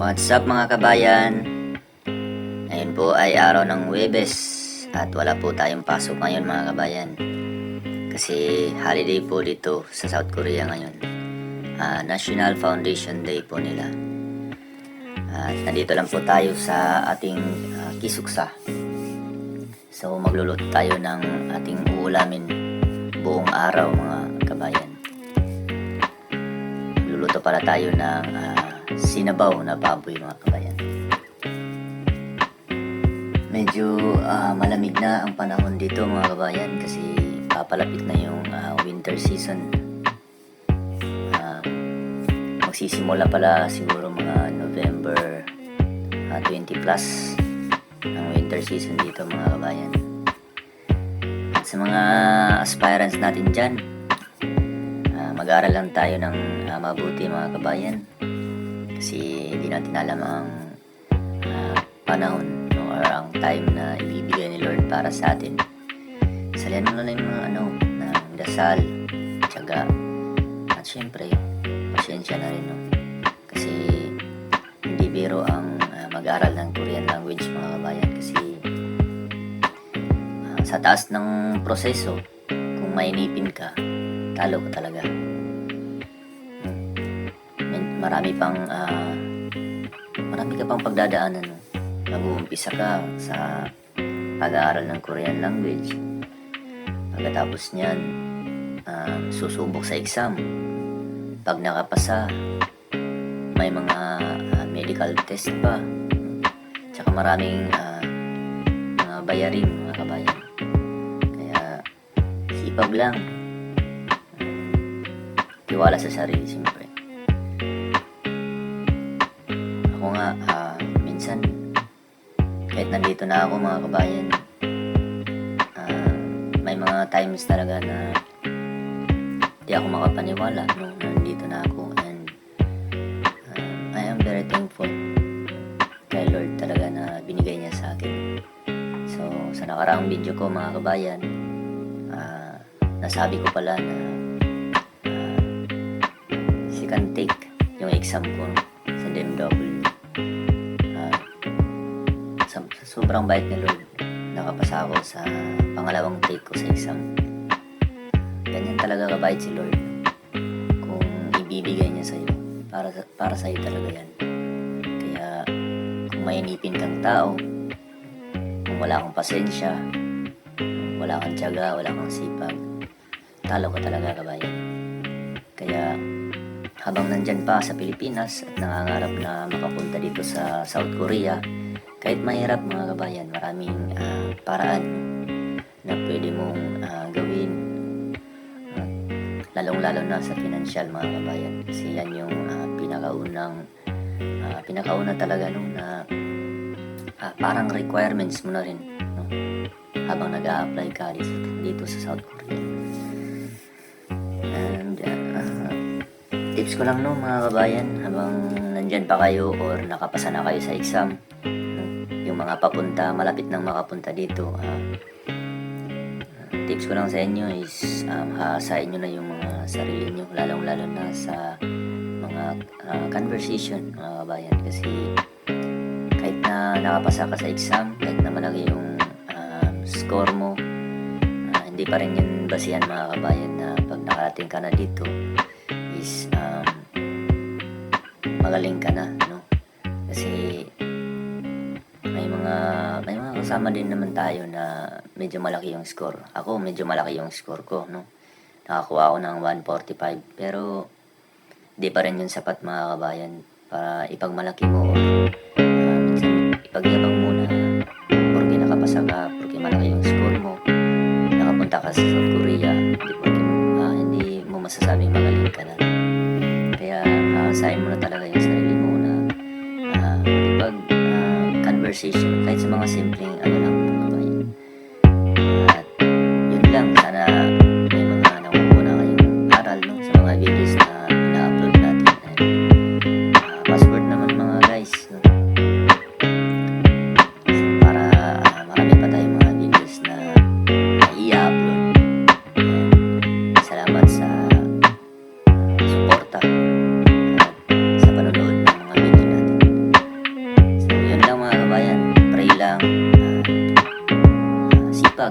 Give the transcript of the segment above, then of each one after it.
What's up mga kabayan? Ngayon po ay araw ng Webes at wala po tayong pasok ngayon mga kabayan. Kasi holiday po dito sa South Korea ngayon. Ah, National Foundation Day po nila. At nandito lang po tayo sa ating ah, kisuksa. So magluluto tayo ng ating uulamin buong araw mga kabayan. Luluto pala tayo ng ah, sinabaw na baboy mga kabayan. Medyo ah, malamig na ang panahon dito mga kabayan kasi papalapit na yung ah, winter season. Ah, magsisimula pala siguro mga November ah, 20 plus ang winter season dito mga kabayan. At sa mga aspirants natin dyan, ah, mag-aaral lang tayo ng ah, mabuti mga kabayan kasi hindi natin alam ang ah, panahon no, or ang time na ibibigay ni Lord para sa atin. Salihan mo na yung mga ano, ng dasal, tiyaga, at syempre, pasyensya na rin. No? Kasi hindi biro ang ah, mag-aral ng Korean language mga kabayan kasi ah, sa taas ng proseso, kung mainipin ka, talo ka talaga. Marami pang ah, marami ka pang pagdadaanan no? nag-uumpisa ka sa pag-aaral ng Korean language. Pagkatapos niyan ah, susubok sa exam. Pag nakapasa may mga ah, medical test pa. Tsaka maraming ah, mga bayarin mga kabayan. Kaya sipag lang. Tiwala sa sarili siyempre nga, ah, minsan, kahit nandito na ako mga kabayan, ah, may mga times talaga na di ako makapaniwala nung nandito na ako and ah, I am very thankful kay Lord talaga na binigay niya sa akin. So, sa nakaraang video ko mga kabayan, ah, nasabi ko pala na ah, second take yung exam ko sa DMW. Sobrang bait ni Lord, nakapasa ako sa pangalawang take ko sa exam. Ganyan talaga kabait si Lord. Kung ibibigay niya sa'yo, para, para sa'yo talaga yan. Kaya, kung mainipin kang tao, kung wala kang pasensya, kung wala kang tiyaga, wala kang sipag, talo ka talaga kabayan. Kaya, habang nandyan pa sa Pilipinas at nangangarap na makapunta dito sa South Korea, kahit mahirap mga kabayan, maraming ah, paraan na pwede mong ah, gawin. Ah, lalong-lalo na sa financial mga kabayan. Kasi yan yung ah, pinakaunang, ah, pinakauna talaga no, na ah, parang requirements mo na rin no, habang nag apply ka dito, sa South Korea. And ah, tips ko lang no mga kabayan habang nandyan pa kayo or nakapasa na kayo sa exam mga papunta malapit nang makapunta dito. Ah, ah, tips ko lang sa inyo is um, hahasain nyo na yung mga sarili nyo lalong lalo na sa mga ah, conversation mga kabayan kasi kahit na nakapasa ka sa exam kahit na malaki yung um, score mo ah, hindi pa rin yun basihan mga kabayan na pag nakarating ka na dito is um, magaling ka na no? Kasi may mga kasama din naman tayo na medyo malaki yung score. Ako medyo malaki yung score ko no? Nakakuha ako ng 145 pero di pa rin yun sapat mga kabayan para ipagmalaki mo or ah, minsan ipagyabang mo na porque nakapasa ka porque malaki yung score mo nakapunta ka sa South Korea hindi porque ah, hindi mo masasabing magaling ka na. Kaya aasahin mo na talaga yung sarili conversation kahit sa mga simpleng ano lang mga kabayan at yun lang sana may mga nakukuha kayong aral no, sa mga videos na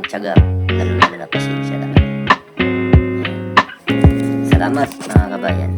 tiyaga, lalo lalo na pasensya talaga. Salamat mga kabayan.